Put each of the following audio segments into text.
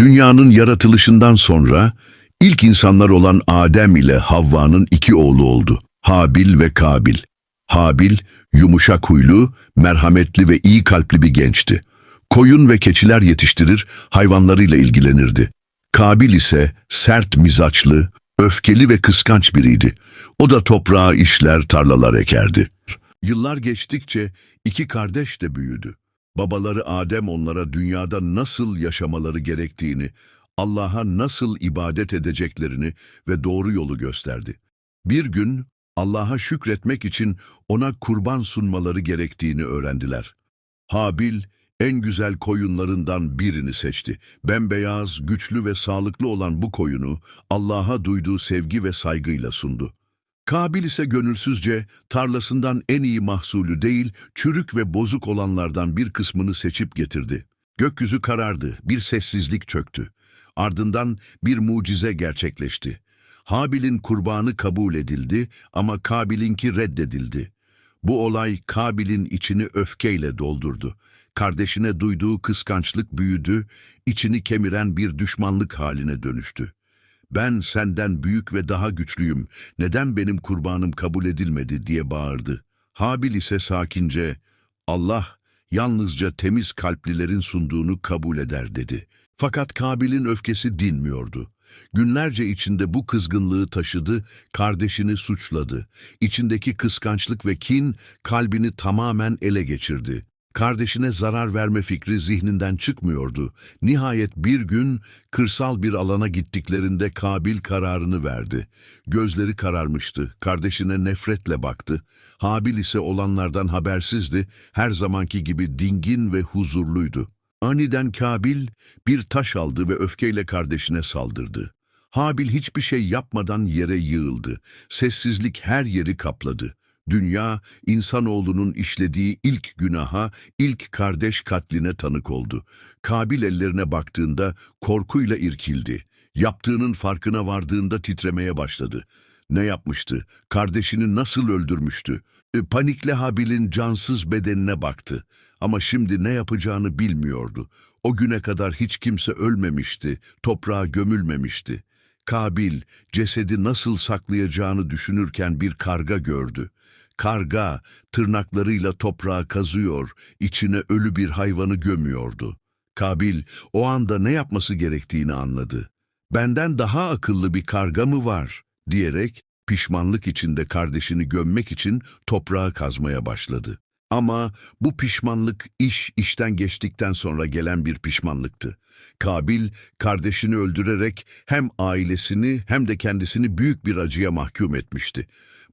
Dünyanın yaratılışından sonra ilk insanlar olan Adem ile Havva'nın iki oğlu oldu. Habil ve Kabil. Habil yumuşak huylu, merhametli ve iyi kalpli bir gençti. Koyun ve keçiler yetiştirir, hayvanlarıyla ilgilenirdi. Kabil ise sert mizaçlı, öfkeli ve kıskanç biriydi. O da toprağa işler, tarlalar ekerdi. Yıllar geçtikçe iki kardeş de büyüdü. Babaları Adem onlara dünyada nasıl yaşamaları gerektiğini, Allah'a nasıl ibadet edeceklerini ve doğru yolu gösterdi. Bir gün Allah'a şükretmek için ona kurban sunmaları gerektiğini öğrendiler. Habil en güzel koyunlarından birini seçti. Bembeyaz, güçlü ve sağlıklı olan bu koyunu Allah'a duyduğu sevgi ve saygıyla sundu. Kabil ise gönülsüzce tarlasından en iyi mahsulü değil, çürük ve bozuk olanlardan bir kısmını seçip getirdi. Gökyüzü karardı, bir sessizlik çöktü. Ardından bir mucize gerçekleşti. Habil'in kurbanı kabul edildi ama Kabil'inki reddedildi. Bu olay Kabil'in içini öfkeyle doldurdu. Kardeşine duyduğu kıskançlık büyüdü, içini kemiren bir düşmanlık haline dönüştü. Ben senden büyük ve daha güçlüyüm, neden benim kurbanım kabul edilmedi diye bağırdı. Habil ise sakince, Allah yalnızca temiz kalplilerin sunduğunu kabul eder dedi. Fakat Kabil'in öfkesi dinmiyordu. Günlerce içinde bu kızgınlığı taşıdı, kardeşini suçladı. İçindeki kıskançlık ve kin kalbini tamamen ele geçirdi. Kardeşine zarar verme fikri zihninden çıkmıyordu. Nihayet bir gün kırsal bir alana gittiklerinde Kabil kararını verdi. Gözleri kararmıştı, kardeşine nefretle baktı. Habil ise olanlardan habersizdi, her zamanki gibi dingin ve huzurluydu. Aniden Kabil bir taş aldı ve öfkeyle kardeşine saldırdı. Habil hiçbir şey yapmadan yere yığıldı. Sessizlik her yeri kapladı. Dünya, insanoğlunun işlediği ilk günaha, ilk kardeş katline tanık oldu. Kabil ellerine baktığında korkuyla irkildi. Yaptığının farkına vardığında titremeye başladı. Ne yapmıştı? Kardeşini nasıl öldürmüştü? E, Panikle Habil'in cansız bedenine baktı. Ama şimdi ne yapacağını bilmiyordu. O güne kadar hiç kimse ölmemişti, toprağa gömülmemişti. Kabil, cesedi nasıl saklayacağını düşünürken bir karga gördü. Karga, tırnaklarıyla toprağa kazıyor, içine ölü bir hayvanı gömüyordu. Kabil, o anda ne yapması gerektiğini anladı. Benden daha akıllı bir karga mı var? diyerek pişmanlık içinde kardeşini gömmek için toprağa kazmaya başladı. Ama bu pişmanlık iş işten geçtikten sonra gelen bir pişmanlıktı. Kabil kardeşini öldürerek hem ailesini hem de kendisini büyük bir acıya mahkum etmişti.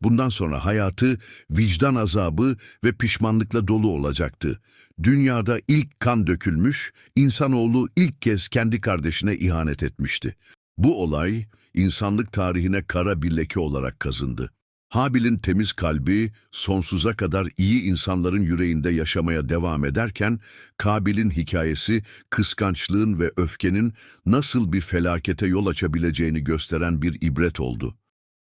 Bundan sonra hayatı vicdan azabı ve pişmanlıkla dolu olacaktı. Dünyada ilk kan dökülmüş, insanoğlu ilk kez kendi kardeşine ihanet etmişti. Bu olay insanlık tarihine kara bir leke olarak kazındı. Habil'in temiz kalbi sonsuza kadar iyi insanların yüreğinde yaşamaya devam ederken Kabil'in hikayesi kıskançlığın ve öfkenin nasıl bir felakete yol açabileceğini gösteren bir ibret oldu.